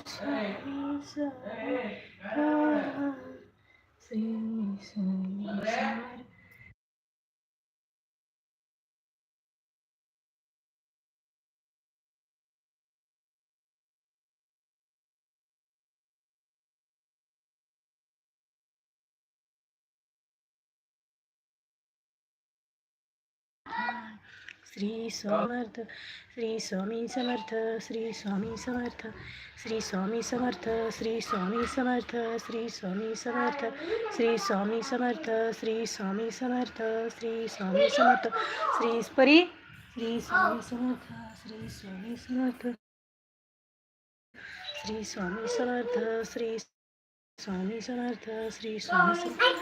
彩虹色月亮星星一闪一 श्री समर्थ श्री स्वामी समर्थ श्री स्वामी समर्थ श्री स्वामी समर्थ श्री स्वामी समर्थ श्री स्वामी समर्थ श्री स्वामी समर्थ श्री स्वामी समर्थ श्री स्वामी समर्थ श्री परी श्री स्वामी समर्थ श्री स्वामी समर्थ श्री स्वामी समर्थ श्री स्वामी समर्थ श्री स्वामी समर्थ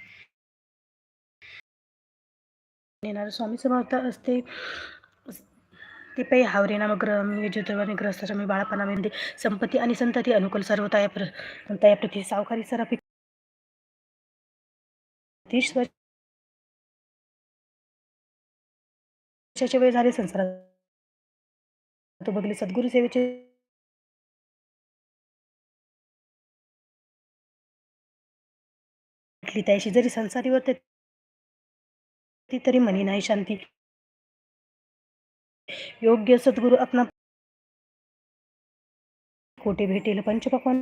येणार. स्वामी समर्थ असते. ते पै हावरे नाम ग्रह मी ज्योतिर्वाणी ग्रस्त मी बाळापणा संपत्ती आणि संतती अनुकूल सर्व तया प्र तया प्रती. सावकारी सरापी वेळ झाले संसारात. तो बघले सद्गुरु सेवेचे त्याशी जरी संसारी होते ती तरी मनी नाही शांती. योग्य सद्गुरु आपणा कोटे भेटेल? पंचपक्वान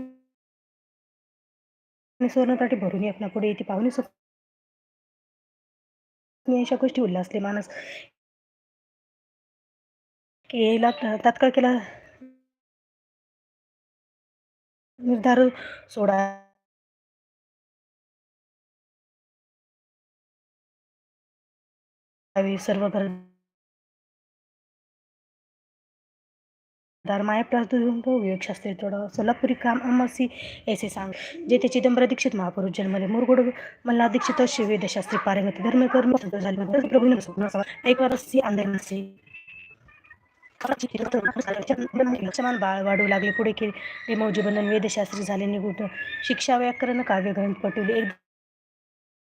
सुवर्णताटी भरून आपणा पुढे येते. पाहुणे अशा गोष्टी उल्हासले माणस. केला तात्काळ केला निर्धार सोडा सर्व घर धर्माय शास्त्री थोडं सोलापुरी काम अमसी ऐसे सांग. जेथे चिदंबर दीक्षित महापुरुष जन्मले मुरगुड मल्ला दीक्षित वेदशास्त्री पारंगत धर्म कर्म प्रभू एक आंदोलनाचे लक्षमान बाळ वाढू लागले पुढे केले. मौजी वेदशास्त्री झाले निघून शिक्षा व्याकरण काव्य ग्रंथ पटवले. एक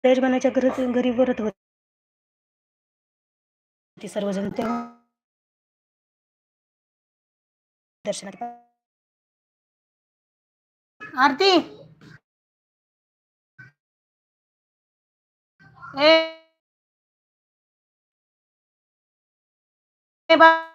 देशमानाच्या घरी व्रत होते सर्वजण तेव्हा दर्शनात आरती! ए बा